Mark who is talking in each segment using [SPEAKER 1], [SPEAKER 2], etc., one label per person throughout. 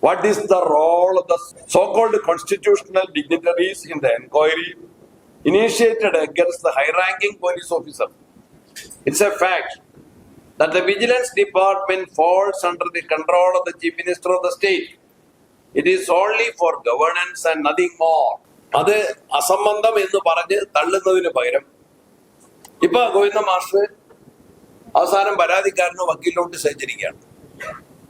[SPEAKER 1] What is the role of the so-called constitutional dignitaries in the inquiry initiated against the high-ranking police officer? It's a fact that the vigilance department falls under the control of the chief minister of the state. It is only for governance and nothing more. അത് അസംബന്ധം എന്ന് പറഞ്ഞ് തള്ളുന്നതിന് പകരം ഇപ്പൊ Govinda master അവസാനം പരാതിക്കാരന് വക്കീൽ notice അയച്ചിരിക്കുകയാണ്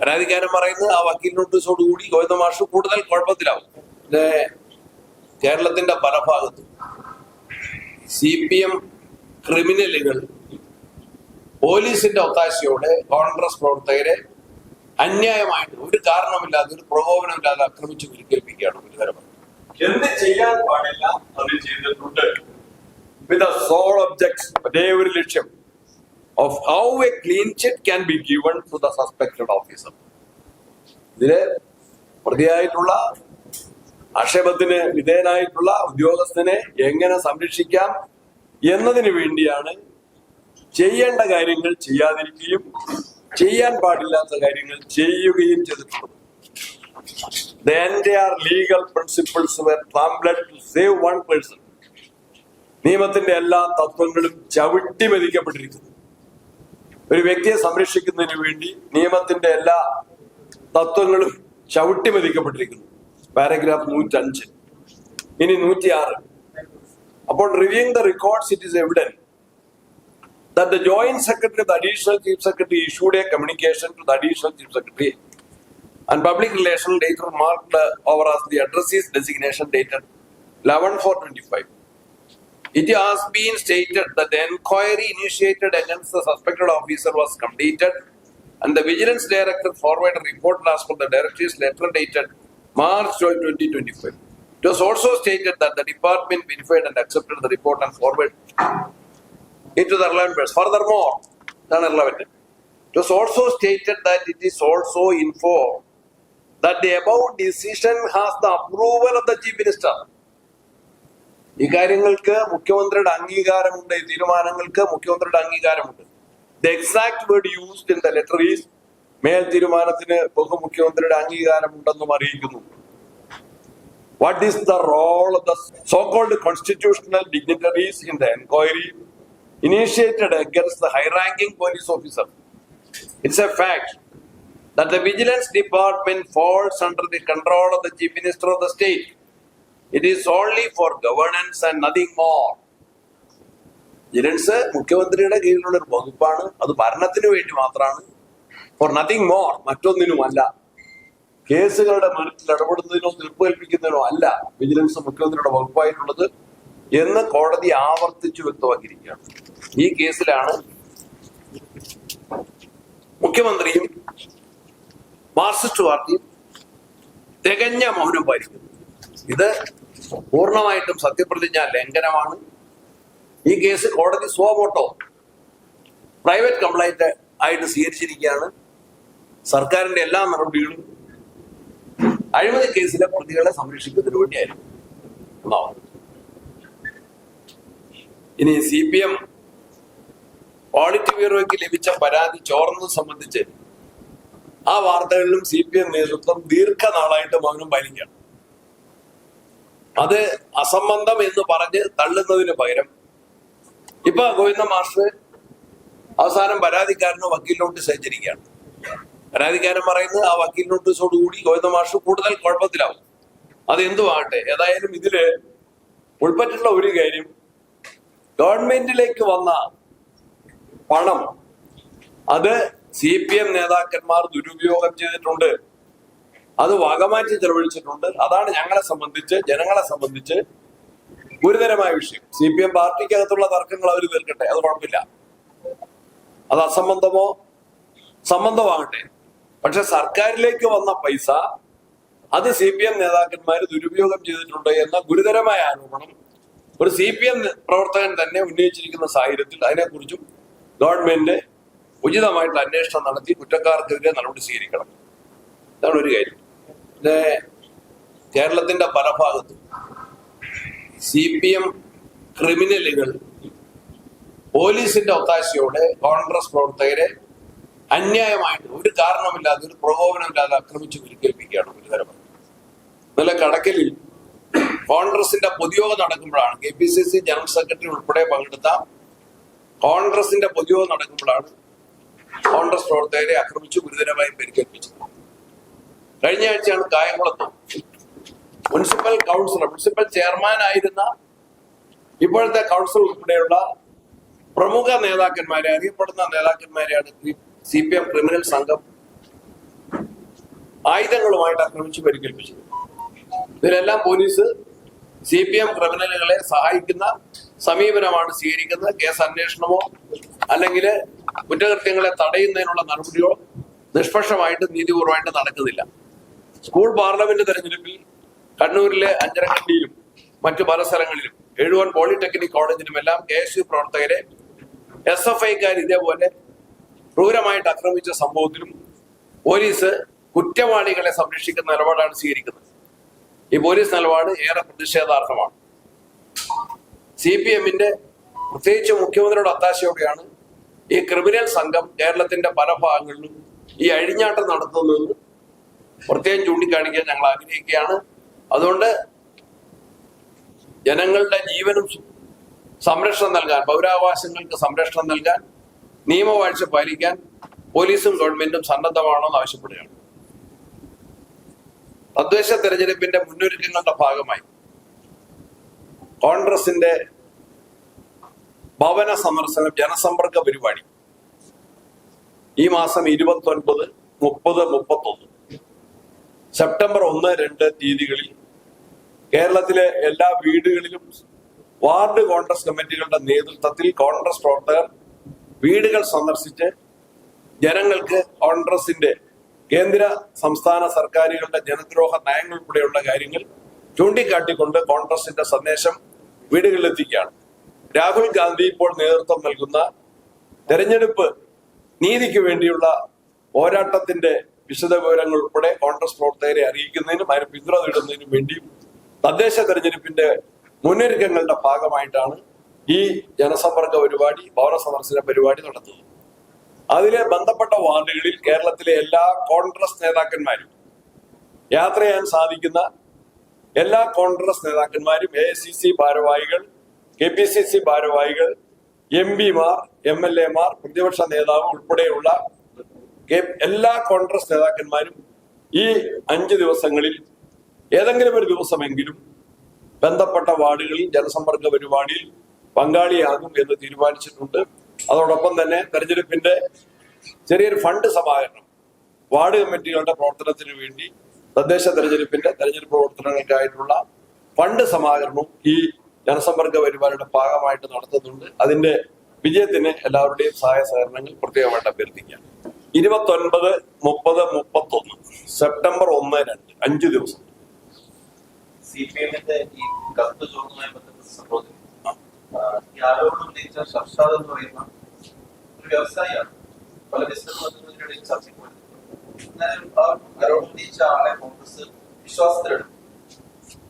[SPEAKER 1] പരാതിക്കാരൻ പറയുന്നത് ആ വക്കീൽ നോട്ടീസോടുകൂടി ഗോവിന്ദ മാഷ് കൂടുതൽ കുഴപ്പത്തിലാവും. പിന്നെ കേരളത്തിന്റെ പല ഭാഗത്തും സി പി എം ക്രിമിനലുകൾ പോലീസിന്റെ ഒത്താശയോടെ കോൺഗ്രസ് പ്രവർത്തകരെ അന്യായമായിട്ട് ഒരു കാരണമില്ലാതെ ഒരു പ്രകോപനമില്ലാതെ ആക്രമിച്ചു പരിക്കേൽപ്പിക്കുകയാണ് ഗുരുതരമായി എന്ത് ചെയ്യാൻ പാടില്ല അത് ചെയ്തിട്ടുണ്ട്. വിത്ത് സോൾ ഒബ്ജക്ട് ഒരേ ഒരു ലക്ഷ്യം. Of how a clean chit can be given to the suspected officer ഇതിൽ പ്രതിയായിട്ടുള്ള ആക്ഷേപത്തിന് വിധേയനായിട്ടുള്ള ഉദ്യോഗസ്ഥനെ എങ്ങനെ സംരക്ഷിക്കാം എന്നതിന് വേണ്ടിയാണ് ചെയ്യേണ്ട കാര്യങ്ങൾ ചെയ്യാതിരിക്കുകയും ചെയ്യാൻ പാടില്ലാത്ത കാര്യങ്ങൾ ചെയ്യുകയും ചെയ്തിട്ടുള്ളത്. The entire legal principles were trampled to save one person. നിയമത്തിന്റെ എല്ലാ തത്വങ്ങളും ചവിട്ടി മെതിക്കപ്പെട്ടിരിക്കുന്നു. ഒരു വ്യക്തിയെ സംരക്ഷിക്കുന്നതിന് വേണ്ടി നിയമത്തിന്റെ എല്ലാ തത്വങ്ങളും ചവിട്ടിമതിക്കപ്പെട്ടിരിക്കുന്നു. പാരഗ്രാഫ് നൂറ്റി അഞ്ച് ഇനി നൂറ്റി ആറ് അപ്പോൾ reviewing the records it is evident the joint secretary the additional chief secretary issued a communication to the additional chief secretary and public relation ഡേറ്റർ mark over as the address designation dated eleven four twenty five It has been stated that the inquiry initiated against the suspected officer was completed and the Vigilance Director forwarded a report as per the Director's letter dated March 12, 2025. It was also stated that the Department verified and accepted the report and forwarded it to the relevant person. Furthermore, irrelevant. It was also stated that it is also informed that the above decision has the approval of the Chief Minister. ഇക്കാര്യങ്ങൾക്ക് മുഖ്യമന്ത്രിയുടെ അംഗീകാരമുണ്ട് ഈ തീരുമാനങ്ങൾക്ക് മുഖ്യമന്ത്രിയുടെ അംഗീകാരമുണ്ട്. The exact word used in the letter is മേൽ തീരുമാനത്തിന് ബഹുമുഖ്യമന്ത്രിയുടെ അംഗീകാരമുണ്ടെന്നും അറിയിക്കുന്നു. What is the role of the so called constitutional dignitaries in the enquiry initiated against the high ranking police officer it's a fact the vigilance department falls under the control of the chief minister of the state It is only for governance and nothing more vigilance മുഖ്യമന്ത്രിയുടെ കീഴിലുള്ള ഒരു വകുപ്പാണ്. അത് ഭരണത്തിന് വേണ്ടി മാത്രമാണ്. For nothing more മറ്റൊന്നിനുമല്ല കേസുകളുടെ മെറിറ്റിൽ ഇടപെടുന്നതിനോ തീർപ്പ് കൽപ്പിക്കുന്നതിനോ അല്ല വിജിലൻസ് മുഖ്യമന്ത്രിയുടെ വകുപ്പായിട്ടുള്ളത് എന്ന് കോടതി ആവർത്തിച്ചു വ്യക്തമാക്കിയിരിക്കുകയാണ്. ഈ കേസിലാണ് മുഖ്യമന്ത്രിയും മാർക്സിസ്റ്റ് പാർട്ടിയും തികഞ്ഞ മൗനം പാലിക്കുന്നത്. ഇത് പൂർണമായിട്ടും സത്യപ്രതിജ്ഞ ലംഘനമാണ്. ഈ കേസ് കോടതി സ്വമോട്ടോ പ്രൈവറ്റ് കംപ്ലൈന്റ് ആയിട്ട് സ്വീകരിച്ചിരിക്കുകയാണ്. സർക്കാരിന്റെ എല്ലാ നടപടികളും അഴിമതി കേസിലെ പ്രതികളെ സംരക്ഷിക്കുന്നതിന് വേണ്ടിയായിരുന്നു ഇനി സി പി എം ഓഡിറ്റ് ബ്യൂറോയ്ക്ക് ലഭിച്ച പരാതി ചോർന്നത് സംബന്ധിച്ച് ആ വാർത്തകളിലും സി പി എം നേതൃത്വം ദീർഘനാളായിട്ട് മൗനം പാലിക്കുകയാണ് അത് അസംബന്ധം എന്ന് പറഞ്ഞ് തള്ളുന്നതിന് പകരം ഇപ്പൊ ഗോവിന്ദ മാസ്റ്റർ അവസാനം പരാതിക്കാരന് വക്കീൽ നോട്ടീസ് അയച്ചിരിക്കുകയാണ് പരാതിക്കാരൻ പറയുന്നത് ആ വക്കീൽ നോട്ടീസോടുകൂടി ഗോവിന്ദ മാഷ് കൂടുതൽ കുഴപ്പത്തിലാവും. അത് എന്തുമാകട്ടെ ഏതായാലും ഇതിൽ ഉൾപ്പെട്ടിട്ടുള്ള ഒരു കാര്യം ഗവൺമെന്റിലേക്ക് വന്ന പണം അത് സി പി എം നേതാക്കന്മാർ ദുരുപയോഗം ചെയ്തിട്ടുണ്ട്. അത് വകമാറ്റി ചെലവഴിച്ചിട്ടുണ്ട് അതാണ് ഞങ്ങളെ സംബന്ധിച്ച് ജനങ്ങളെ സംബന്ധിച്ച് ഗുരുതരമായ വിഷയം. സി പി എം പാർട്ടിക്കകത്തുള്ള തർക്കങ്ങൾ അവർ തീർക്കട്ടെ അത് കുഴപ്പമില്ല. അത് അസംബന്ധമോ? സംബന്ധമാകട്ടെ. പക്ഷെ സർക്കാരിലേക്ക് വന്ന പൈസ അത് സി പി എം നേതാക്കന്മാർ ദുരുപയോഗം ചെയ്തിട്ടുണ്ട് എന്ന ഗുരുതരമായ ആരോപണം ഒരു സി പി എം പ്രവർത്തകൻ തന്നെ ഉന്നയിച്ചിരിക്കുന്ന സാഹചര്യത്തിൽ അതിനെക്കുറിച്ചും ഗവൺമെന്റ് ഉചിതമായിട്ടുള്ള അന്വേഷണം നടത്തി കുറ്റക്കാർക്കെതിരെ നടപടി സ്വീകരിക്കണം. അതാണ് ഒരു കാര്യം. ഇത് കേരളത്തിന്റെ പല ഭാഗത്തും സി പി എം ക്രിമിനലുകൾ പോലീസിന്റെ ഒത്താശയോടെ കോൺഗ്രസ് പ്രവർത്തകരെ അന്യായമായിട്ട് ഒരു കാരണമില്ലാതെ ഒരു പ്രകോപനമില്ലാതെ ആക്രമിച്ച് പരിക്കേൽപ്പിക്കുകയാണ് ഇന്നലെ കടക്കലിൽ കോൺഗ്രസിന്റെ പൊതുയോഗം നടക്കുമ്പോഴാണ് K P C C general secretary ഉൾപ്പെടെ പങ്കെടുത്ത കോൺഗ്രസിന്റെ പൊതുയോഗം നടക്കുമ്പോഴാണ് കോൺഗ്രസ് പ്രവർത്തകരെ ആക്രമിച്ചു ഗുരുതരമായി പരിക്കേൽപ്പിച്ചത്. കഴിഞ്ഞ ആഴ്ചയാണ് കായംകുളത്ത്. മുനിസിപ്പൽ കൗൺസിലർ മുനിസിപ്പൽ ചെയർമാൻ ആയിരുന്ന ഇപ്പോഴത്തെ കൗൺസിൽ ഉൾപ്പെടെയുള്ള പ്രമുഖ നേതാക്കന്മാരെ അറിയപ്പെടുന്ന നേതാക്കന്മാരെയാണ് സി പി എം ക്രിമിനൽ സംഘം ആയുധങ്ങളുമായിട്ട് ആക്രമിച്ച് പരിക്കേൽപ്പിച്ചത്. ഇതിലെല്ലാം പോലീസ് സി പി എം ക്രിമിനലുകളെ സഹായിക്കുന്ന സമീപനമാണ് സ്വീകരിക്കുന്നത്. കേസ് അന്വേഷണമോ അല്ലെങ്കിൽ കുറ്റകൃത്യങ്ങളെ തടയുന്നതിനുള്ള നടപടിയോ നിഷ്പക്ഷമായിട്ട് നീതിപൂർവമായിട്ട് നടക്കുന്നില്ല. സ്കൂൾ പാർലമെന്റ് തെരഞ്ഞെടുപ്പിൽ കണ്ണൂരിലെ അഞ്ചരക്കണ്ടിയിലും മറ്റു പല സ്ഥലങ്ങളിലും എഴുവൻ പോളിടെക്നിക് കോളേജിലുമെല്ലാം കെ എസ് യു പ്രവർത്തകരെ എസ് എഫ് ഐക്കാർ ഇതേപോലെ ക്രൂരമായിട്ട് ആക്രമിച്ച സംഭവത്തിലും പോലീസ് കുറ്റവാളികളെ സംരക്ഷിക്കുന്ന നിലപാടാണ് സ്വീകരിക്കുന്നത്. ഈ പോലീസ് നിലപാട് ഏറെ പ്രതിഷേധാർഹമാണ്. സി പി എമ്മിന്റെ പ്രത്യേകിച്ച് മുഖ്യമന്ത്രിയുടെ അത്താശയോടെയാണ് ഈ ക്രിമിനൽ സംഘം കേരളത്തിന്റെ പല ഭാഗങ്ങളിലും ഈ അഴിഞ്ഞാട്ടം നടത്തുന്നതെന്ന് പ്രത്യേകം ചൂണ്ടിക്കാണിക്കാൻ ഞങ്ങൾ ആഗ്രഹിക്കുകയാണ്. അതുകൊണ്ട് ജനങ്ങളുടെ ജീവനും സംരക്ഷണം നൽകാൻ പൗരാവകാശങ്ങൾക്ക് സംരക്ഷണം നൽകാൻ നിയമവാഴ്ച പാലിക്കാൻ പോലീസും ഗവൺമെന്റും സന്നദ്ധമാണോ എന്ന് ആവശ്യപ്പെടുകയാണ്. തദ്ദേശ തെരഞ്ഞെടുപ്പിന്റെ മുന്നൊരുക്കങ്ങളുടെ ഭാഗമായി കോൺഗ്രസിന്റെ ഭവന സന്ദർശനം ജനസമ്പർക്ക പരിപാടി ഈ മാസം ഇരുപത്തി ഒൻപത് മുപ്പത് മുപ്പത്തൊന്ന്. സെപ്റ്റംബർ ഒന്ന് രണ്ട് തീയതികളിൽ കേരളത്തിലെ എല്ലാ വീടുകളിലും വാർഡ് കോൺഗ്രസ് കമ്മിറ്റികളുടെ നേതൃത്വത്തിൽ കോൺഗ്രസ് പ്രവർത്തകർ വീടുകൾ സന്ദർശിച്ച് ജനങ്ങൾക്ക് കോൺഗ്രസിന്റെ കേന്ദ്ര സംസ്ഥാന സർക്കാരുകളുടെ ജനദ്രോഹ നയങ്ങൾ ഉൾപ്പെടെയുള്ള കാര്യങ്ങൾ ചൂണ്ടിക്കാട്ടിക്കൊണ്ട് കോൺഗ്രസിന്റെ സന്ദേശം വീടുകളിലെത്തിക്കുകയാണ്. രാഹുൽ ഗാന്ധി ഇപ്പോൾ നേതൃത്വം നൽകുന്ന തെരഞ്ഞെടുപ്പ് നീതിക്ക് വേണ്ടിയുള്ള പോരാട്ടത്തിന്റെ വിശദവിവരങ്ങൾ ഉൾപ്പെടെ കോൺഗ്രസ് പ്രവർത്തകരെ അറിയിക്കുന്നതിനും അതിന് പിന്തുണ നേടുന്നതിനും വേണ്ടിയും തദ്ദേശ തെരഞ്ഞെടുപ്പിന്റെ മുന്നൊരുക്കങ്ങളുടെ ഭാഗമായിട്ടാണ് ഈ ജനസമ്പർക്ക പരിപാടി ഭവന സന്ദർശന പരിപാടി നടത്തുന്നത്. അതിലെ ബന്ധപ്പെട്ട വാർഡുകളിൽ കേരളത്തിലെ എല്ലാ കോൺഗ്രസ് നേതാക്കന്മാരും യാത്ര ചെയ്യാൻ സാധിക്കുന്ന എല്ലാ കോൺഗ്രസ് നേതാക്കന്മാരും എ സി സി ഭാരവാഹികൾ കെ പി സി സി ഭാരവാഹികൾ എം പിമാർ എം എൽ എമാർ പ്രതിപക്ഷ നേതാവ് ഉൾപ്പെടെയുള്ള എല്ലാ കോൺഗ്രസ് നേതാക്കന്മാരും ഈ അഞ്ച് ദിവസങ്ങളിൽ ഏതെങ്കിലും ഒരു ദിവസമെങ്കിലും ബന്ധപ്പെട്ട വാർഡുകളിൽ ജനസമ്പർക്ക പരിപാടിയിൽ പങ്കാളിയാകും എന്ന് തീരുമാനിച്ചിട്ടുണ്ട്. അതോടൊപ്പം തന്നെ തെരഞ്ഞെടുപ്പിന്റെ ചെറിയൊരു ഫണ്ട് സമാഹരണം വാർഡ് കമ്മിറ്റികളുടെ പ്രവർത്തനത്തിന് വേണ്ടി തദ്ദേശ തെരഞ്ഞെടുപ്പിന്റെ തെരഞ്ഞെടുപ്പ് പ്രവർത്തനങ്ങൾക്കായിട്ടുള്ള ഫണ്ട് സമാഹരണവും ഈ ജനസമ്പർക്ക പരിപാടിയുടെ ഭാഗമായിട്ട് നടത്തുന്നുണ്ട്. അതിന്റെ വിജയത്തിന് എല്ലാവരുടെയും സഹായ സഹകരണങ്ങൾ പ്രത്യേകമായിട്ട് അഭ്യർത്ഥിക്കാം ഇരുപത്തി ഒൻപത് മുപ്പത് മുപ്പത്തൊന്ന്. സെപ്റ്റംബർ ഒന്ന് രണ്ട്. അഞ്ചു ദിവസം.
[SPEAKER 2] സി പി എമ്മിന്റെ ഈ കത്ത് ചോർന്നുമായി ബന്ധപ്പെട്ട സംഭവത്തിൽ ആ, ഈ ആരോപണം ഉന്നയിച്ച ഷർഷാദ് എന്ന് പറയുന്ന ഒരു വ്യവസായിയാണ്. പല ബിസിനസ് ബന്ധങ്ങളിലൂടെയും ചർച്ചയ്ക്ക് വരുന്നത് എന്നാലും ആ ആരോപണം ഉന്നയിച്ച ആളെ കോൺഗ്രസ് വിശ്വാസത്തിലെടുത്തു.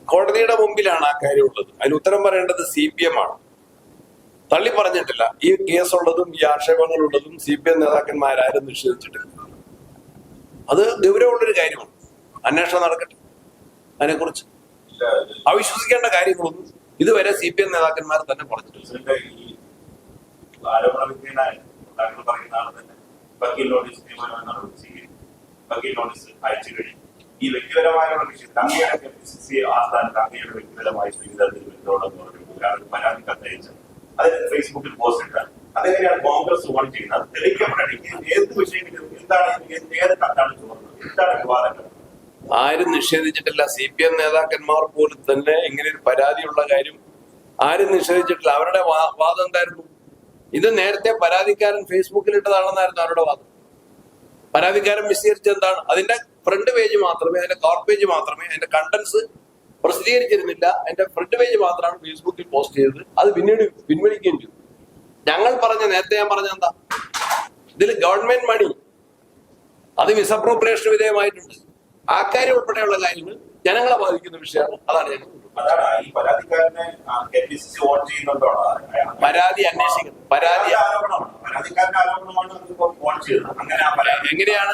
[SPEAKER 1] കോടതിയുടെ മുമ്പിലാണ് ആ കാര്യം ഉള്ളത് അതിന് ഉത്തരം പറയേണ്ടത് സി പി എം ആണ്. തള്ളി പറഞ്ഞിട്ടില്ല. ഈ കേസുള്ളതും ഈ ആക്ഷേപങ്ങളുള്ളതും സി പി എം നേതാക്കന്മാരാരും നിഷേധിച്ചിട്ടില്ല. അത് ഗൗരവമുള്ളൊരു കാര്യമാണ്. അന്വേഷണം നടക്കട്ടെ അതിനെക്കുറിച്ച്. അവിശ്വസിക്കേണ്ട കാര്യങ്ങളൊന്നും ഇതുവരെ സി പി എം നേതാക്കന്മാർ തന്നെ
[SPEAKER 3] പറഞ്ഞിട്ടുണ്ട് ഈ വ്യക്തിപരമായുള്ള വിഷയം സി ആസ്ഥാനത്ത് അങ്ങയുടെ വ്യക്തിപരമായ പറഞ്ഞു ഒരാൾ പരാതി കത്തയച്ചു അതിന് ഫേസ്ബുക്കിൽ പോസ്റ്റ് ഇട്ടാൽ അതെങ്ങനെയാണ് കോൺഗ്രസ് ഓൺ ചെയ്യുന്നത്? തെളിയിക്കപ്പെടണം. ഏത് വിഷയത്തിലും എന്താണ് ഏത് കണ്ടാണ് കത്താണ് ചോർന്നത് എന്താണ് വിവാദങ്ങൾ?
[SPEAKER 1] ആരും നിഷേധിച്ചിട്ടില്ല. സി പി എം നേതാക്കന്മാർ പോലും തന്നെ ഇങ്ങനെ ഒരു പരാതിയുള്ള കാര്യം ആരും നിഷേധിച്ചിട്ടില്ല. അവരുടെ വാദം എന്തായിരുന്നു? ഇത് നേരത്തെ പരാതിക്കാരൻ ഫേസ്ബുക്കിൽ ഇട്ടതാണെന്നായിരുന്നു അവരുടെ വാദം. പരാതിക്കാരൻ വിശദീകരിച്ചെന്താണ് അതിന്റെ ഫ്രണ്ട് പേജ് മാത്രമേ അതിന്റെ കവർ പേജ് മാത്രമേ അതിന്റെ കണ്ടന്റ്സ് പ്രസിദ്ധീകരിച്ചിരുന്നില്ല. എന്റെ ഫ്രണ്ട് പേജ് മാത്രമാണ് ഫേസ്ബുക്കിൽ പോസ്റ്റ് ചെയ്തത്. അത് പിന്നീട് പിൻവലിക്കുകയും ചെയ്തു. ഞങ്ങൾ പറഞ്ഞ നേരത്തെ ഞാൻ പറഞ്ഞ എന്താ? ഇതിൽ ഗവൺമെന്റ് മണി അത് മിസ്അപ്രോപ്രിയേഷൻ വിധേയമായിട്ടുണ്ട്. ആ കാര്യം ഉൾപ്പെടെയുള്ള കാര്യങ്ങൾ ജനങ്ങളെ ബാധിക്കുന്ന വിഷയമാണ്. അതാണ് ഞങ്ങൾ പരാതി അന്വേഷിക്കുന്നത് പരാതി എങ്ങനെയാണ്?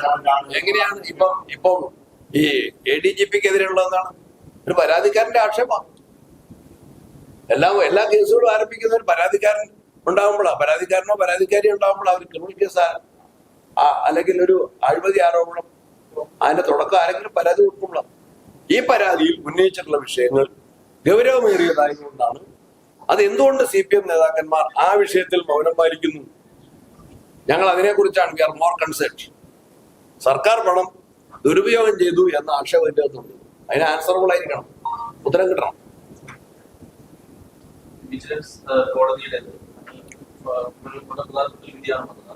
[SPEAKER 1] എങ്ങനെയാണ്? ഇപ്പം ഇപ്പം ഈ എ ഡി ജി പിക്ക് എതിരെയുള്ളതെന്നാണ് ഒരു പരാതിക്കാരന്റെ ആക്ഷേപമാണ് എല്ലാ എല്ലാ കേസുകളും ആരംഭിക്കുന്ന ഒരു പരാതിക്കാരൻ ഉണ്ടാകുമ്പോഴാണ് പരാതിക്കാരനോ പരാതിക്കാരി ഉണ്ടാകുമ്പോൾ അവർ ക്രിമിനൽ കേസ് അല്ലെങ്കിൽ ഒരു അഴിമതി ആരോപണം അതിന്റെ തുടക്കം ആരെങ്കിലും പരാതി കൊടുക്കുമ്പോഴാണ് ഈ പരാതിയിൽ ഉന്നയിച്ചിട്ടുള്ള വിഷയങ്ങൾ ഗൗരവമേറിയതായതുകൊണ്ടാണ് അത് എന്തുകൊണ്ട് സി പി എം നേതാക്കന്മാർ ആ വിഷയത്തിൽ മൗനം പാലിക്കുന്നു ഞങ്ങൾ അതിനെക്കുറിച്ചാണ് വി ആർ മോർ കൺസേൺ സർക്കാർ പണം ദുരുപയോഗം ചെയ്തു എന്ന ആക്ഷേപം ഇതിന്റെ അകത്തുണ്ട് അതിന് ആൻസറബിൾ ആയിരിക്കണം. ഉത്തരം കിട്ടണം.
[SPEAKER 2] വിജിലൻസ് ഏഹ്, കോടതിയുടെ ഒരു പ്രധാനപ്പെട്ട ഒരു വിധിയാണ് വന്നത്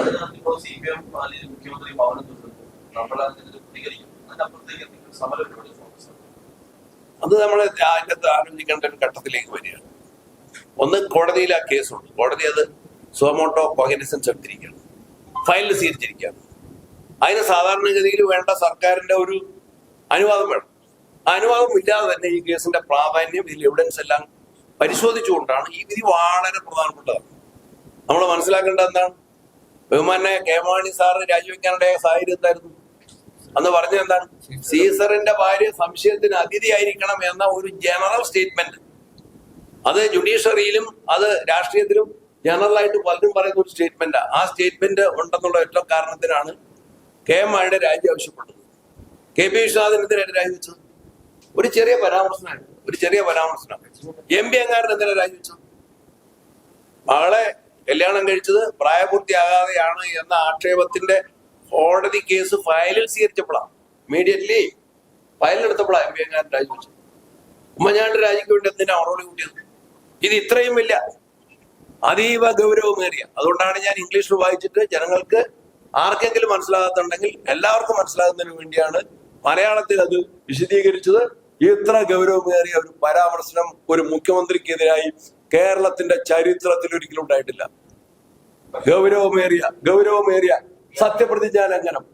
[SPEAKER 2] അതിനകത്ത് ഇപ്പോൾ സി പി എം അല്ലെങ്കിൽ മുഖ്യമന്ത്രി മൗനം തുടരുന്നു നമ്മൾ അതിന് പ്രതികരിക്കും. അതിനപ്പുറത്തേക്ക് എന്തെങ്കിലും സമരം പരിപാടി ഫോക്കസ് ആണ്
[SPEAKER 1] അത് നമ്മൾ അതിന്റെ ആരംഭിക്കേണ്ട ആലോചിക്കേണ്ട ഒരു ഘട്ടത്തിലേക്ക് വരികയാണ് ഒന്ന് കോടതിയിൽ ആ കേസുണ്ട്. കോടതി അത് സോമോട്ടോ കോഗനിസൻസ് എടുത്തിരിക്കുകയാണ്. ഫയലിൽ സ്വീകരിച്ചിരിക്കുകയാണ്. അതിന് സാധാരണഗതിയിൽ വേണ്ട സർക്കാരിന്റെ ഒരു അനുവാദം വേണം. അനുവാദം ഇല്ലാതെ തന്നെ ഈ കേസിന്റെ പ്രാധാന്യം ഇതിൽ എവിഡൻസ് എല്ലാം പരിശോധിച്ചുകൊണ്ടാണ് ഈ വിധി വളരെ പ്രധാനപ്പെട്ടതാണ്. നമ്മൾ മനസ്സിലാക്കേണ്ടത് എന്താണ്? ബഹുമാനെ കെ മാണി സാറ് രാജിവെക്കാനുള്ള സാഹചര്യം എന്തായിരുന്നു? അന്ന് പറഞ്ഞത് എന്താണ്? സീസറിന്റെ ഭാര്യ സംശയത്തിന് അതിഥിയായിരിക്കണം എന്ന ഒരു ജനറൽ സ്റ്റേറ്റ്മെന്റ് അത് ജുഡീഷ്യറിയിലും അത് രാഷ്ട്രീയത്തിലും ജനറൽ ആയിട്ട് പലരും പറയുന്ന ഒരു സ്റ്റേറ്റ്മെന്റ് ആ. സ്റ്റേറ്റ്മെന്റ് ഉണ്ടെന്നുള്ള ഏറ്റവും കാരണത്തിനാണ് കെ എം മാണിയുടെ രാജി ആവശ്യപ്പെട്ടത്. കെ പി വിശ്വനാഥിനെതിരെ രാജിവെച്ചത്? ഒരു ചെറിയ പരാമർശനാണ്. ഒരു ചെറിയ പരാമർശനാണ്. എം പി അങ്ങാരൻ എന്തിനാ രാജിവെച്ചത്? മകളെ കല്യാണം കഴിച്ചത് പ്രായപൂർത്തിയാകാതെയാണ് എന്ന ആക്ഷേപത്തിന്റെ കോടതി കേസ് ഫയലിൽ സ്വീകരിച്ചപ്പോഴാണ്. ഇമീഡിയറ്റ്ലി ഫയലിലെടുത്തപ്പോഴാണ് എം പി അങ്ങാരൻ രാജിവെച്ചത്. ഉമ്മൻചാണ്ടി രാജിക്ക് വേണ്ടി എന്തിനാ ഉറവിളി കൂട്ടിയത്? ഇത് ഇത്രയും വലിയ അതീവ ഗൗരവമേറിയ അതുകൊണ്ടാണ് ഞാൻ ഇംഗ്ലീഷിൽ വായിച്ചിട്ട് ജനങ്ങൾക്ക് ആർക്കെങ്കിലും മനസ്സിലാകാത്തുണ്ടെങ്കിൽ എല്ലാവർക്കും മനസ്സിലാകുന്നതിന് വേണ്ടിയാണ് മലയാളത്തിൽ അത് വിശദീകരിച്ചത് ഇത്ര ഗൗരവമേറിയ ഒരു പരാമർശനം ഒരു മുഖ്യമന്ത്രിക്കെതിരായി കേരളത്തിന്റെ ചരിത്രത്തിൽ ഒരിക്കലും ഉണ്ടായിട്ടില്ല. ഗൗരവമേറിയ ഗൗരവമേറിയ സത്യപ്രതിജ്ഞാ ലംഘനം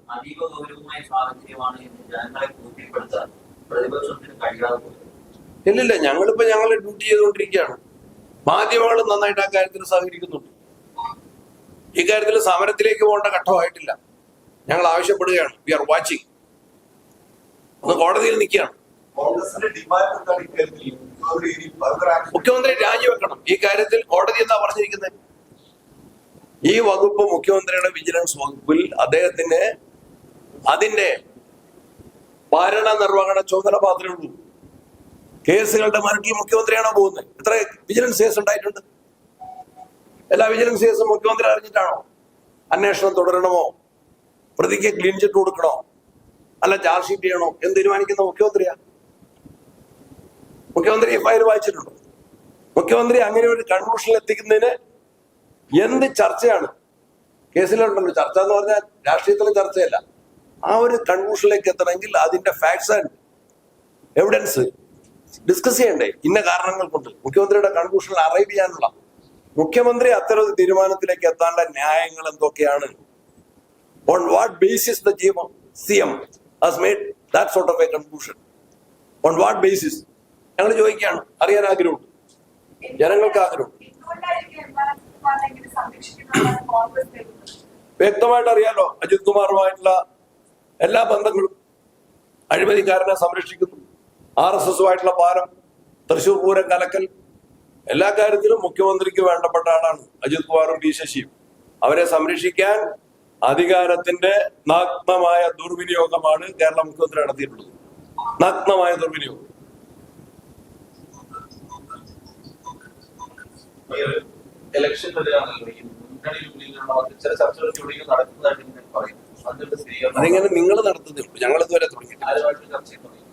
[SPEAKER 1] ഇല്ലില്ല ഞങ്ങളിപ്പോ ഞങ്ങളുടെ ഡ്യൂട്ടി ചെയ്തുകൊണ്ടിരിക്കുകയാണ്. മാധ്യമങ്ങൾ നന്നായിട്ട് ആ കാര്യത്തിൽ സഹകരിക്കുന്നുണ്ട്. ഇക്കാര്യത്തിൽ കാര്യത്തിൽ സമരത്തിലേക്ക് പോകേണ്ട ഘട്ടമായിട്ടില്ല. ഞങ്ങൾ ആവശ്യപ്പെടുകയാണ്. We are watching. കോടതിയിൽ നിൽക്കുകയാണ്.
[SPEAKER 4] മുഖ്യമന്ത്രി
[SPEAKER 1] രാജിവെക്കണം. ഈ കാര്യത്തിൽ കോടതി എന്താ പറഞ്ഞിരിക്കുന്നത് ഈ വകുപ്പ് മുഖ്യമന്ത്രിയുടെ വിജിലൻസ് വകുപ്പിൽ അദ്ദേഹത്തിന് അതിന്റെ ഭരണ നിർവഹണ ചുമതല മാത്രമേ ഉള്ളൂ. കേസുകളുടെ മരട്ടിൽ മുഖ്യമന്ത്രിയാണോ പോകുന്നത് എത്ര വിജിലൻസ് കേസ് ഉണ്ടായിട്ടുണ്ട്? എല്ലാ വിജിലൻസ് കേസും മുഖ്യമന്ത്രി അറിഞ്ഞിട്ടാണോ? അന്വേഷണം തുടരണമോ? പ്രതിക്ക് ക്ലീൻ ചിറ്റ് കൊടുക്കണോ? അല്ല ചാർജ് ഷീറ്റ് ചെയ്യണോ? എന്ന് തീരുമാനിക്കുന്ന? മുഖ്യമന്ത്രിയാ? മുഖ്യമന്ത്രി ഫയൽ വായിച്ചിട്ടുണ്ടോ? മുഖ്യമന്ത്രി അങ്ങനെ ഒരു കൺക്ലൂഷനിൽ എത്തിക്കുന്നതിന് എന്ത് ചർച്ചയാണ്? കേസിലുണ്ടല്ലോ. ചർച്ച എന്ന് പറഞ്ഞാൽ രാഷ്ട്രീയത്തിലെ ചർച്ചയല്ല. ആ ഒരു കൺക്ലൂഷനിലേക്ക് എത്തണമെങ്കിൽ അതിന്റെ ഫാക്ട്സ് ആൻഡ് എവിഡൻസ് ഡിസ്കസ് ചെയ്യണ്ടേ? ഇന്ന കാരണങ്ങൾ കൊണ്ട്. മുഖ്യമന്ത്രിയുടെ കൺക്ലൂഷനിൽ അറൈവ് ചെയ്യാനുള്ള. മുഖ്യമന്ത്രി അത്തരം തീരുമാനത്തിലേക്ക് എത്താനുള്ള ന്യായങ്ങൾ എന്തൊക്കെയാണ്? On what basis the ജീവം C M has made that sort of a conclusion on what basis ഞങ്ങൾ ചോദിക്കുകയാണ്. അറിയാൻ ആഗ്രഹമുണ്ട്. ജനങ്ങൾക്ക് ആഗ്രഹമുണ്ട്. വ്യക്തമായിട്ട് അറിയാലോ അജിത് കുമാറുമായിട്ടുള്ള എല്ലാ ബന്ധങ്ങളും അഴിമതിക്കാരനെ സംരക്ഷിക്കുന്നു. ആർ എസ് എസുമായിട്ടുള്ള പാലം തൃശൂർ പൂരം കലക്കൽ എല്ലാ കാര്യത്തിലും മുഖ്യമന്ത്രിക്ക് വേണ്ടപ്പെട്ട ആളാണ് അജിത് കുമാറും പി ശശിയും. അവരെ സംരക്ഷിക്കാൻ അധികാരത്തിന്റെ നഗ്നമായ ദുർവിനിയോഗമാണ് കേരള മുഖ്യമന്ത്രി നടത്തിയിട്ടുള്ളത്. നഗ്നമായ ദുർവിനിയോഗം.
[SPEAKER 2] ഇലക്ഷൻ
[SPEAKER 1] അതിങ്ങനെ നിങ്ങൾ നടത്തുന്നുള്ളൂ ഞങ്ങൾ ഇതുവരെ തുടങ്ങിയിട്ടില്ല.
[SPEAKER 2] ഇല്ല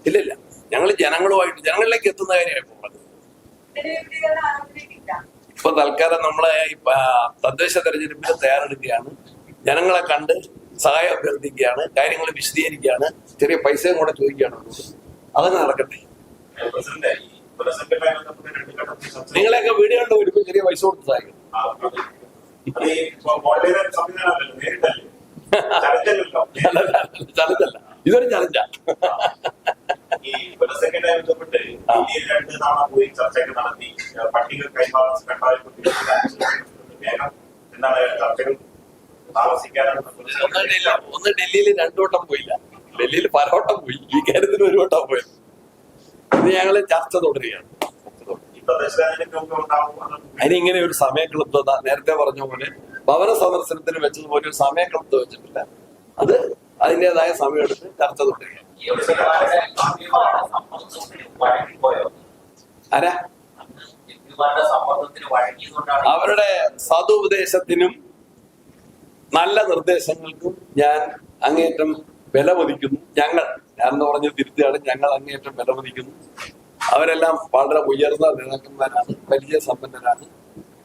[SPEAKER 1] ഇല്ലില്ല ഞങ്ങൾ ജനങ്ങളുമായിട്ട് ജനങ്ങളിലേക്ക് എത്തുന്ന കാര്യമായി പോകുന്നത്
[SPEAKER 5] ജനവിധികളുടെ ആലോചനയില്ല
[SPEAKER 1] ഇപ്പൊ തൽക്കാലം നമ്മളെ ഈ തദ്ദേശ തെരഞ്ഞെടുപ്പിന് തയ്യാറെടുക്കുകയാണ്. ജനങ്ങളെ കണ്ട് സഹായം അഭ്യർത്ഥിക്കുകയാണ് കാര്യങ്ങൾ വിശദീകരിക്കുകയാണ് ചെറിയ പൈസയും കൂടെ ചോദിക്കുകയാണ്. അതങ്ങ് നടക്കട്ടെ. നിങ്ങളെയൊക്കെ വീട് കണ്ട് വരുമ്പോൾ ചെറിയ പൈസ കൊടുത്ത് സഹായിക്കും.
[SPEAKER 3] ആ, അത്. അത് ഈ ഓൺലൈൻ സംവിധാനമല്ലല്ലോ നേരിട്ടല്ലേ? ചലഞ്ചല്ലോ.
[SPEAKER 1] ഇതൊരു ചലഞ്ചാ.
[SPEAKER 3] ഈ പുനഃസംഘടനയുമായി ബന്ധപ്പെട്ട് ഇന്ത്യയിൽ രണ്ട് തവണ പോയി ചർച്ചയൊക്കെ നടത്തി പട്ടിക കൈമാറാൻ കണ്ടായി വേഗം എന്താണ് ചർച്ചകൾ? താമസിക്കാനാണ്
[SPEAKER 1] ഒന്ന് ഡൽഹി ഒന്ന് ഡൽഹിയിൽ രണ്ടു വട്ടം പോയില്ല. ഡൽഹിയിൽ പലവട്ടം പോയി. ഈ കാര്യത്തിന് ഒരു വട്ടം പോയി. ഇത് ഞങ്ങൾ ചർച്ച തുടരുകയാണ്. അതിന് ഇങ്ങനെ ഒരു സമയക്ലിപ്തത നേരത്തെ പറഞ്ഞ പോലെ ഭവന സന്ദർശനത്തിന് വെച്ചതുപോലെ ഒരു സമയക്ലബ്ധ വെച്ചിട്ടില്ല. അത് അതിന്റെതായ സമയമെടുത്ത് ചർച്ച തുടരുകയാണ്. ആരാ? അവരുടെ സതുപദേശത്തിനും നല്ല നിർദ്ദേശങ്ങൾക്കും ഞാൻ അങ്ങേയറ്റം വിലമതിക്കുന്നു. ഞങ്ങൾ ഞാൻ എന്ന് പറഞ്ഞ് തിരുത്തിയാണ് ഞങ്ങൾ അങ്ങേയറ്റം വിലമതിക്കുന്നു. അവരെല്ലാം വളരെ ഉയർന്ന നേതാക്കന്മാരാണ് വലിയ സമ്പന്നരാണ്.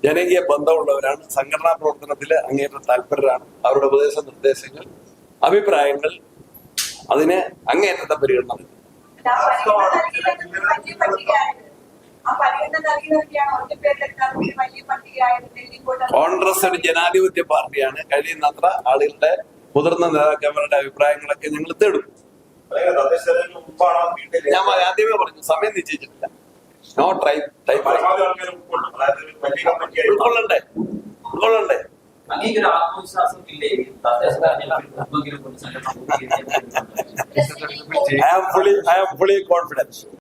[SPEAKER 1] ജനകീയ ബന്ധമുള്ളവരാണ് സംഘടനാ പ്രവർത്തനത്തിൽ അങ്ങേറ്റം താല്പര്യരാണ്. അവരുടെ ഉപദേശ നിർദ്ദേശങ്ങൾ അഭിപ്രായങ്ങൾ അതിന് അങ്ങേറ്റത്തെ പരിഗണന നൽകും.
[SPEAKER 5] ആ പരിഗണന നൽകിയതൊക്കെയാണ് ഒറ്റ പേരിലെത്താൻ വലിയ
[SPEAKER 1] കോൺഗ്രസ് ഒരു ജനാധിപത്യ പാർട്ടിയാണ്. കഴിയുന്നത്ര ആളുകളുടെ മുതിർന്ന നേതാക്കന്മാരുടെ അഭിപ്രായങ്ങളൊക്കെ ഞങ്ങൾ തേടും. ഞാൻ ആദ്യമേ പറഞ്ഞു സമയം നിശ്ചയിച്ചിട്ടില്ല. നോ ടൈപ്പ് ടൈപ്പ് ഉൾക്കൊള്ളണ്ടേ? ഉൾക്കൊള്ളണ്ടേ? I am fully I am തദ്ദേശ തെരഞ്ഞെടുപ്പിൽ